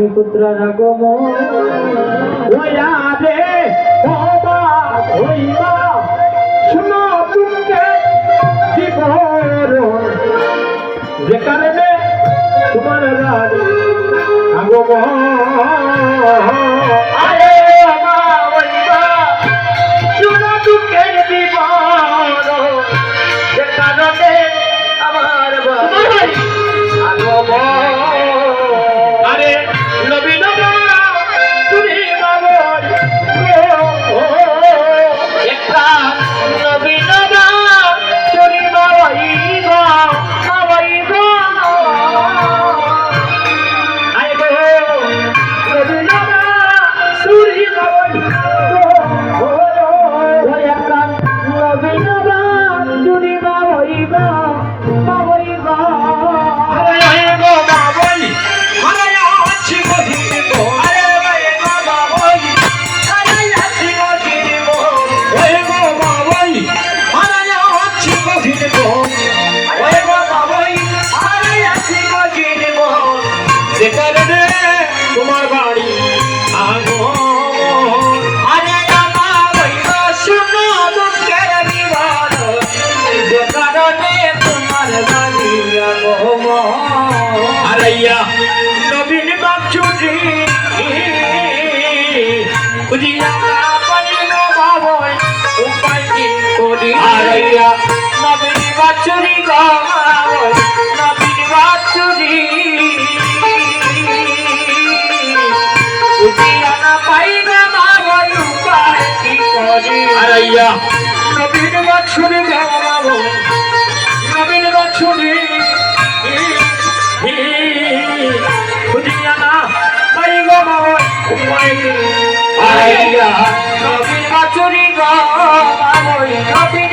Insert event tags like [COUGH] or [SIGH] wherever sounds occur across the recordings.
আমি পুত্র রাগম ওয়া বাবা হইবা শুনো তুমকে যে কারণে তোমার বাড়ি আগমন। আরে মা হইবা শুনো দুঃখের বিবরণ যে কারণে আমার আগমন। খুঁজিয়া পাইল বাবই উপায় কি করি আরাইয়া নবীন বাচুরি গাবই নবীন বাচুরি খুঁজিয়া না পাইল বাবই উপায় কি করি আরাইয়া নবীন বাচুরি গাবই নবীন বাচুরি খুঁজিয়া না পাইল বাবই উপায় কি আরাইয়া নবীন বাচুরি গাবই নবীন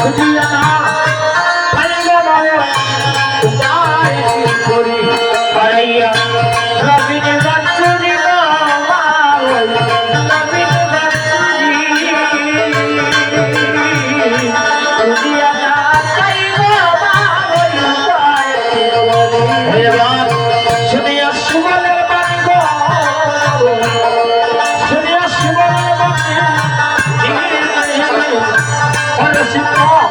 খুঁজিয়া [LAUGHS] না 新郎